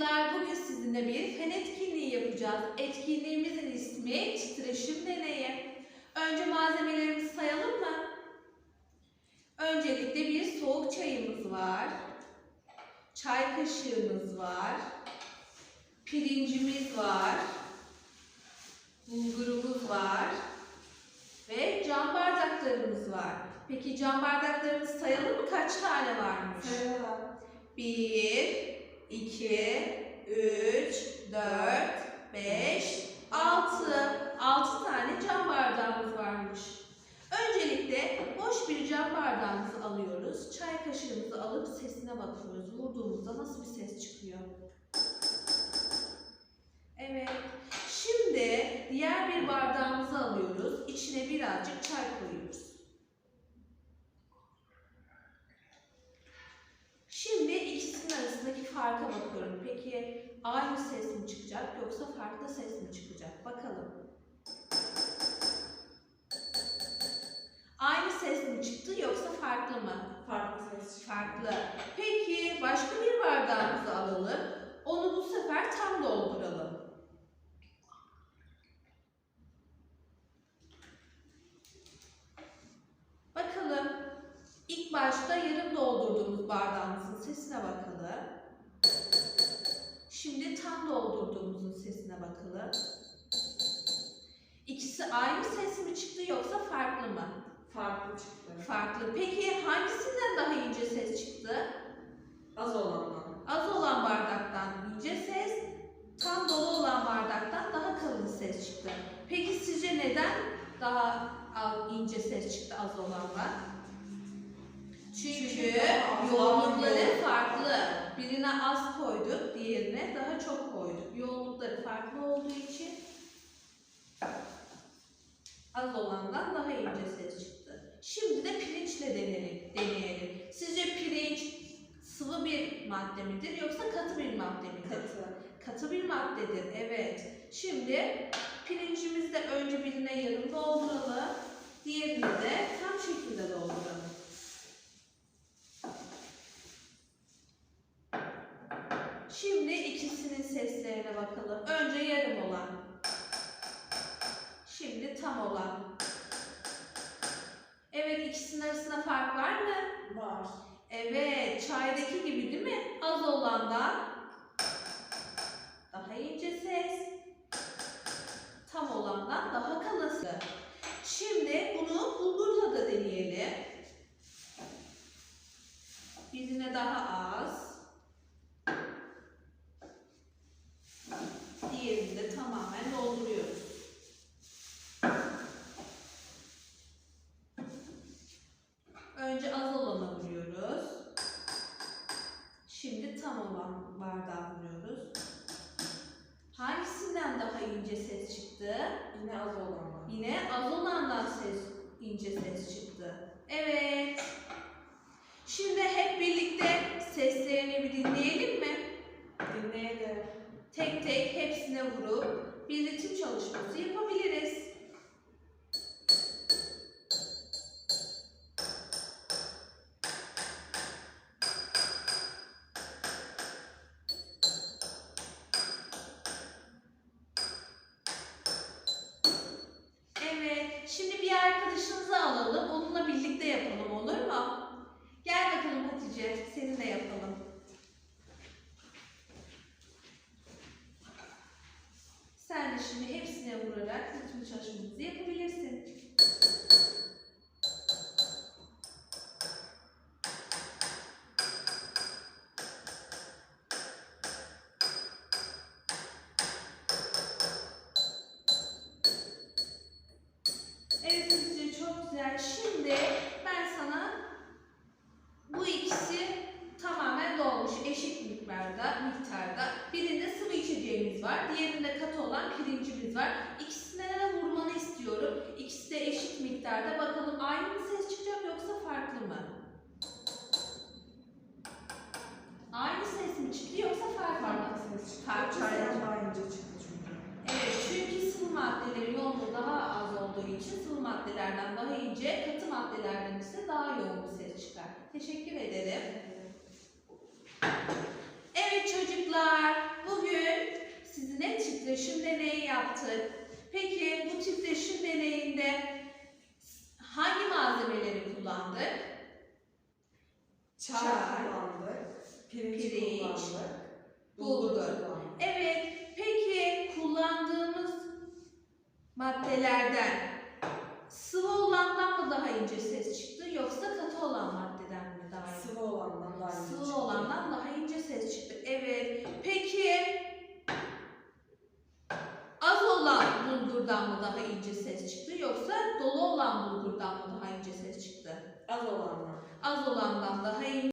çocuklar bugün sizinle bir fen etkinliği yapacağız. Etkinliğimizin ismi titreşim deneyi. Önce malzemelerimizi sayalım mı? Öncelikle bir soğuk çayımız var. Çay kaşığımız var. Pirincimiz var. Bulgurumuz var. Ve cam bardaklarımız var. Peki cam bardaklarımızı sayalım mı? Kaç tane varmış? Sayalım. 1, 2, 3, 4, 5, 6. 6 tane cam bardağımız varmış. Öncelikle boş bir cam bardağımızı alıyoruz. Çay kaşığımızı alıp sesine bakıyoruz. Vurduğumuzda nasıl bir ses çıkıyor? Evet. Şimdi diğer bir bardağımızı alıyoruz. İçine birazcık çay koyuyoruz. Şimdi ikisinin arasındaki bakıyorum. Peki aynı ses mi çıkacak yoksa farklı ses mi çıkacak? Bakalım. Aynı ses mi çıktı yoksa farklı mı? Farklı ses. Farklı. Peki başka bir bardağımızı alalım. Onu bu sefer tam dolduralım. Bakalım. İlk başta yarım doldurduğumuz bardağımızın sesine bakalım. Şimdi tam doldurduğumuzun sesine bakalım. İkisi aynı ses mi çıktı yoksa farklı mı? Farklı çıktı. Farklı. Peki hangisinden daha ince ses çıktı? Az olandan. Az olan bardaktan ince ses, tam dolu olan bardaktan daha kalın ses çıktı. Peki sizce neden daha ince ses çıktı az olandan? Çünkü Çünkü daha az yoğunlukları yoğun. farklı. Birine az koyduk, diğerine daha çok koyduk. Yoğunlukları farklı olduğu için az olandan daha ince ses çıktı. Şimdi de pirinçle deneyelim. deneyelim. Sizce pirinç sıvı bir madde midir yoksa katı bir madde midir? Katı. Katı bir maddedir, evet. Şimdi pirincimizi de önce birine yarım dolduralım. Diğerine de tam şekilde dolduralım. Şimdi ikisinin seslerine bakalım. Önce yarım olan. Şimdi tam olan. Evet ikisinin arasında fark var mı? Var. Evet, çaydaki gibi değil mi? Az olandan daha ince ses, tam olandan daha kalın ses. Şimdi bunu bulgurla da deneyelim. Birine daha az, diğerini de tamamen dolduruyoruz. Önce az olana vuruyoruz. Şimdi tam olan bardağa vuruyoruz. Hangisinden daha ince ses çıktı? Yine az olandan. Yine az olandan ses ince ses çıktı. Evet. Şimdi hep birlikte seslerini bir dinleyelim mi? Dinleyelim. Tek tek hepsine vurup bir ritim çalışması yapabiliriz. Çalışmanızı yapabilirsin. Evet Hatice çok güzel. Şimdi ben sana bu ikisi tamamen dolmuş eşit miktarda, miktarda. Birinde sıvı içeceğimiz var, diğerinde katı olan pirincimiz var. İkisine. İkisi de eşit miktarda. Bakalım aynı mı ses çıkacak yoksa farklı mı? Aynı ses mi çıktı yoksa farklı mı? Farklı ses çıktı. Farklı ses. daha ince çıktı çünkü. Evet çünkü sıvı maddelerin yoğunluğu daha az olduğu için sıvı maddelerden daha ince, katı maddelerden ise daha yoğun bir ses çıkar. Teşekkür ederim. Evet çocuklar, sizinle titreşim deneyi yaptık. Peki bu titreşim deneyinde hangi malzemeleri kullandık? Çay kullandık. Pirinç, pirinç, kullandık. bulgur. Evet, peki kullandığımız maddelerden sıvı olandan mı daha ince ses çıktı yoksa katı olan maddeden mi daha ince? Sıvı olandan daha iyi Sıvı olandan daha ince ses çıktı. Evet. Peki az olan bulgurdan mı daha ince ses çıktı yoksa dolu olan bulgurdan mı daha ince ses çıktı? Az olandan. Az olandan daha ince